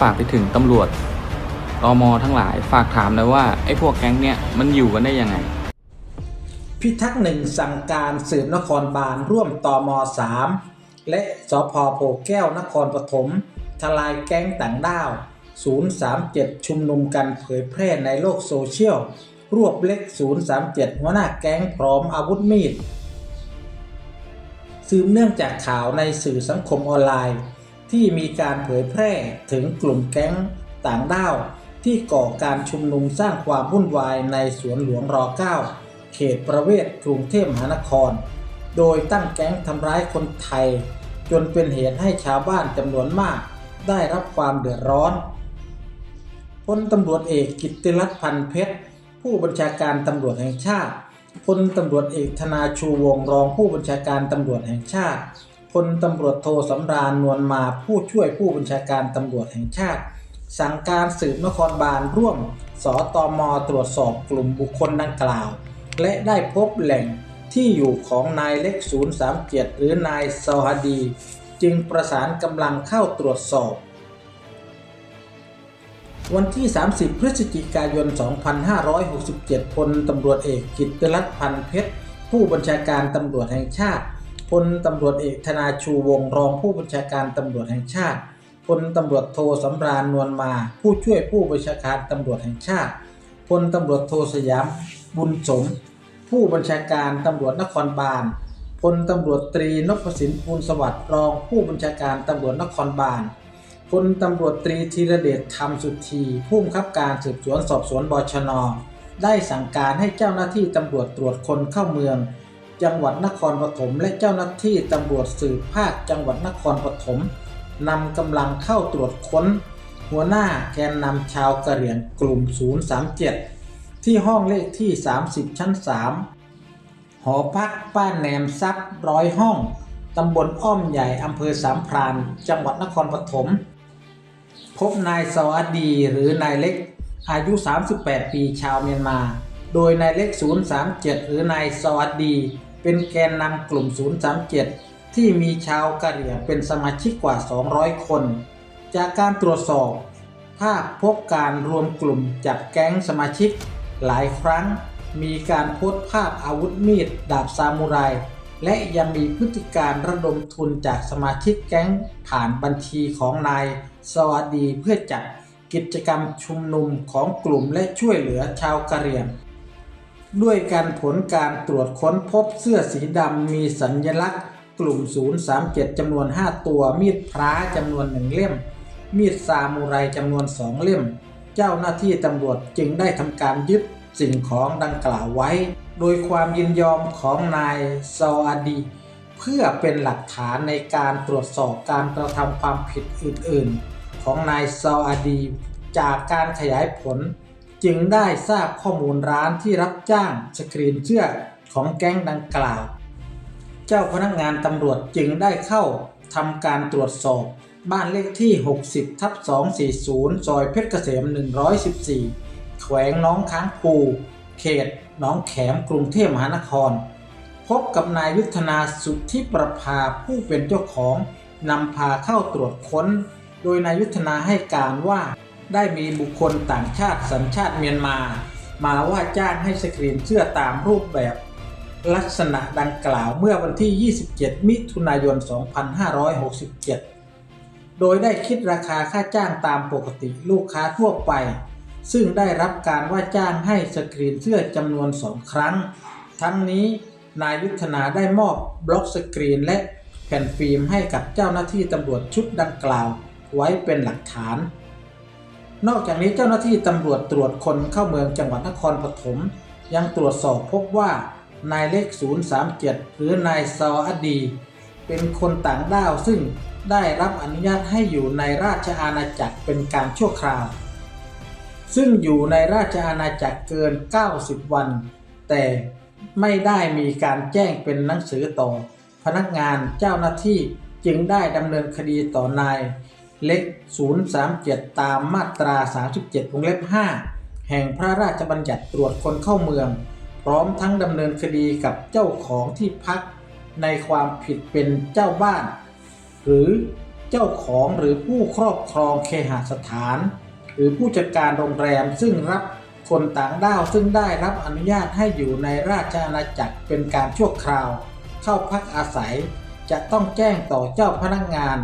ฝากไปถึงตำรวจตมทั้งหลาย ฝากถามหน่อยว่าไอ้พวกแก๊งเนี่ยมันอยู่กันได้ยังไง พิทักษ์หนึ่งสั่งการสืบนครบาลร่วมตอม3และสพโพแก้วนครปฐมทลายแก๊งต่างด้าว 037 ชุมนุมกันเผยแพร่ในโลกโซเชียล รวบเล็ก 037 หัวหน้าแก๊งพร้อมอาวุธมีดสืบเนื่องจากข่าวในสื่อสังคมออนไลน์ ที่มีการเผยแพร่ถึงกลุ่มแก๊งต่างด้าว ที่ก่อการชุมนุมสร้างความวุ่นวายในสวนหลวงร9เขตประเวศกรุงเทพมหานคร โดยตั้งแก๊งทำร้ายคนไทย จนเป็นเหตุให้ชาวบ้านจำนวนมาก ได้รับความเดือดร้อนพลตำรวจเอกกิตติรัตน์พันเพชร ผู้บัญชาการตำรวจแห่งชาติพลตำรวจเอกธนาชูวงรองผู้บัญชาการตำรวจแห่งชาติ พลตำรวจโทสำราญนวลมาผู้ช่วยผู้บัญชาการตำรวจแห่งชาติ สั่งการสืบนครบาลร่วม สตมตรวจสอบกลุ่มบุคคลดังกล่าว และได้พบแหล่งที่อยู่ของนายเล็ก 037 หรือนายซาฮดี จึงประสานกำลังเข้าตรวจสอบ วันที่ 30 พฤศจิกายน 2567 พลตำรวจเอกกิตติรัตน์พันเพชร ผู้บัญชาการตำรวจแห่งชาติ พลตำรวจเอกธนาชูวงรองผู้บัญชาการตำรวจแห่งชาติพลตำรวจโทสำราญนวลมา ผู้ช่วยผู้บัญชาการตำรวจแห่งชาติพลตำรวจโทสยามบุญสม ผู้บัญชาการตำรวจนครบาลพลตำรวจตรีนพสินภูลสวัสดิ์รองผู้บัญชาการตำรวจนครบาลพลตำรวจตรีธีรเดชธรรมสุธีผู้บังคับการสืบสวนสอบสวนบชน ได้สั่งการให้เจ้าหน้าที่ตำรวจตรวจคนเข้าเมือง จังหวัดนครปฐมและเจ้าหน้าที่ตำรวจสืบภาคจังหวัดนครปฐมนำกำลังเข้าตรวจค้น หัวหน้าแกนนำชาวกะเหรี่ยงกลุ่ม 037 ที่ห้องเลขที่ 30 ชั้น 3 หอพักป้าแหนมทรัพย์ร้อยห้องตำบลอ้อมใหญ่อำเภอสามพราน จังหวัดนครปฐมพบนายสวัสดีหรือนายเล็กอายุ 38 ปีชาวเมียนมา โดยนายเล็ก 037 หรือนายสวัสดี เป็นแกนนำกลุ่ม 037 ที่มีชาวกะเหรี่ยงเป็นสมาชิกกว่า 200 คน จากการตรวจสอบภาพพบการรวมกลุ่มจัดแก๊งสมาชิก หลายครั้ง มีการโพสต์ภาพอาวุธมีด ดาบซามูไร และยังมีพฤติการระดมทุนจากสมาชิกแก๊งผ่านบัญชีของนายสวัสดีเพื่อจัดกิจกรรมชุมนุมของกลุ่มและช่วยเหลือชาวกะเหรี่ยง ด้วยการผลการตรวจค้นพบเสื้อสีดำมีสัญลักษณ์ กลุ่ม 037จำนวน 5 ตัว มีดพระจำนวน 1 เล่ม มีดซามูไรจำนวน 2 เล่ม เจ้าหน้าที่ตำรวจจึงได้ทำการยึดสิ่งของดังกล่าวไว้ โดยความยินยอมของนายซาอาดี เพื่อเป็นหลักฐานในการตรวจสอบการกระทำความผิดอื่น ๆ ของนายซาอาดี จากการขยายผล จึงได้ทราบข้อมูลร้านที่รับจ้างสกรีนเสื้อของแก๊งดังกล่าว เจ้าพนักงานตำรวจจึงได้เข้าทำการตรวจสอบ บ้านเลขที่ 60 ทับ 240 ซอยเพชรเกษม 114 แขวงน้องค้างปูเขตหนองแขมกรุงเทพมหานคร พบกับนายยุทธนาสุทธิประภาผู้เป็นเจ้าของนำพาเข้าตรวจค้น โดยนายยุทธนาให้การว่า ได้มีบุคคลต่างชาติสัญชาติเมียนมา มาว่าจ้างให้สกรีนเสื้อตามรูปแบบลักษณะดังกล่าวเมื่อวันที่ 27 มิถุนายน 2567 โดยได้คิดราคาค่าจ้างตามปกติลูกค้าทั่วไป ซึ่งได้รับการว่าจ้างให้สกรีนเสื้อจำนวนสองครั้ง ทั้งนี้นายยุทธนาได้มอบบล็อกสกรีนและแผ่นฟิล์มให้กับเจ้าหน้าที่ตำรวจชุดดังกล่าว ไว้เป็นหลักฐาน นอกจากนี้เจ้าหน้าที่ตำรวจตรวจคนเข้าเมืองจังหวัดนครปฐมยังตรวจสอบพบว่านายเลข 037 หรือนายซออดี เป็นคนต่างด้าวซึ่งได้รับอนุญาตให้อยู่ในราชอาณาจักรเป็นการชั่วคราว ซึ่งอยู่ในราชอาณาจักรเกิน 90 วัน แต่ไม่ได้มีการแจ้งเป็นหนังสือต่อ พนักงานเจ้าหน้าที่จึงได้ดำเนินคดีต่อนาย เล็ก 037 ตามมาตรา 37 วงเล็บ 5 แห่งพระราชบัญญัติตรวจคนเข้าเมือง พร้อมทั้งดำเนินคดีกับเจ้าของที่พัก ในความผิดเป็นเจ้าบ้าน หรือเจ้าของหรือผู้ครอบครองเคหสถาน หรือผู้จัดการโรงแรมซึ่งรับคนต่างด้าวซึ่งได้รับอนุญาตให้อยู่ในราชอาณาจักรเป็นการชั่วคราว เข้าพักอาศัย จะต้องแจ้งต่อเจ้าพนักงาน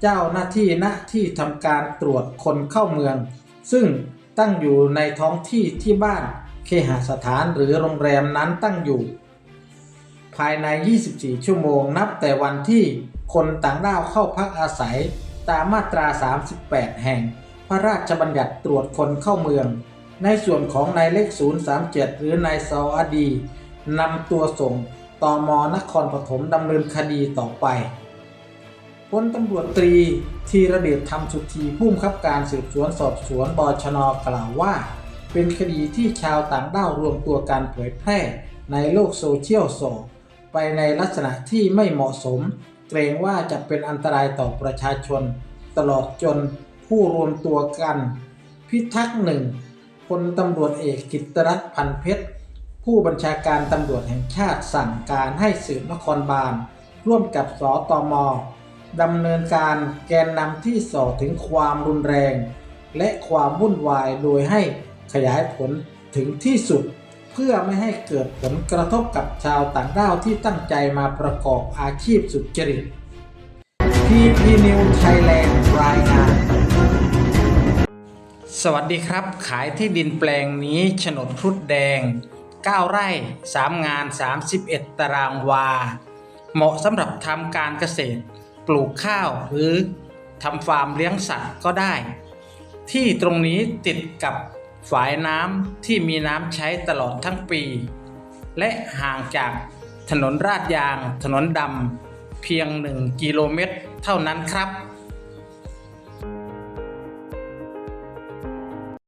เจ้าหน้าที่ณที่ทำการตรวจคนเข้าเมือง ซึ่งตั้งอยู่ในท้องที่ที่บ้านเคหสถานหรือโรงแรมนั้นตั้งอยู่ ภายใน 24 ชั่วโมงนับแต่วันที่คนต่างด้าวเข้าพักอาศัยตามมาตรา 38 แห่ง พระราชบัญญัติตรวจคนเข้าเมือง ในส่วนของนายเลข 037 หรือนายซออดีนำตัวส่งตอมนครปฐมดำเนินคดีต่อไป พลตำรวจตรีธีระเดชธรรมสุธีผู้บังคับการสืบสวนสอบสวนบชนกล่าวว่า เป็นคดีที่ชาวต่างด้าวรวมตัวการเผยแพร่ในโลกโซเชียลส่งไปในลักษณะที่ไม่เหมาะสม เกรงว่าจะเป็นอันตรายต่อประชาชน ตลอดจนผู้รวมตัวกัน พิทักษ์หนึ่งพลตำรวจเอกกิตติรัตน์พันเพชร ผู้บัญชาการตำรวจแห่งชาติสั่งการให้สืบนครบาลร่วมกับสตม ดำเนินการแกนนำที่ส่อถึงความรุนแรง และความวุ่นวายโดยให้ขยายผลถึงที่สุด เพื่อไม่ให้เกิดผลกระทบกับชาวต่างด้าวที่ตั้งใจมาประกอบอาชีพสุจริต PP New Thailand รายงานสวัสดีครับ ขายที่ดินแปลงนี้โฉนดพรุดแดง 9 ไร่ 3 งาน 31 ตารางวา เหมาะสำหรับทำการเกษตร ปลูกข้าวหรือทำฟาร์มเลี้ยงสัตว์ก็ได้ ที่ตรงนี้ติดกับฝายน้ำที่มีน้ำใช้ตลอดทั้งปี และห่างจากถนนราดยาง ถนนดำเพียง 1 กิโลเมตร เท่านั้นครับ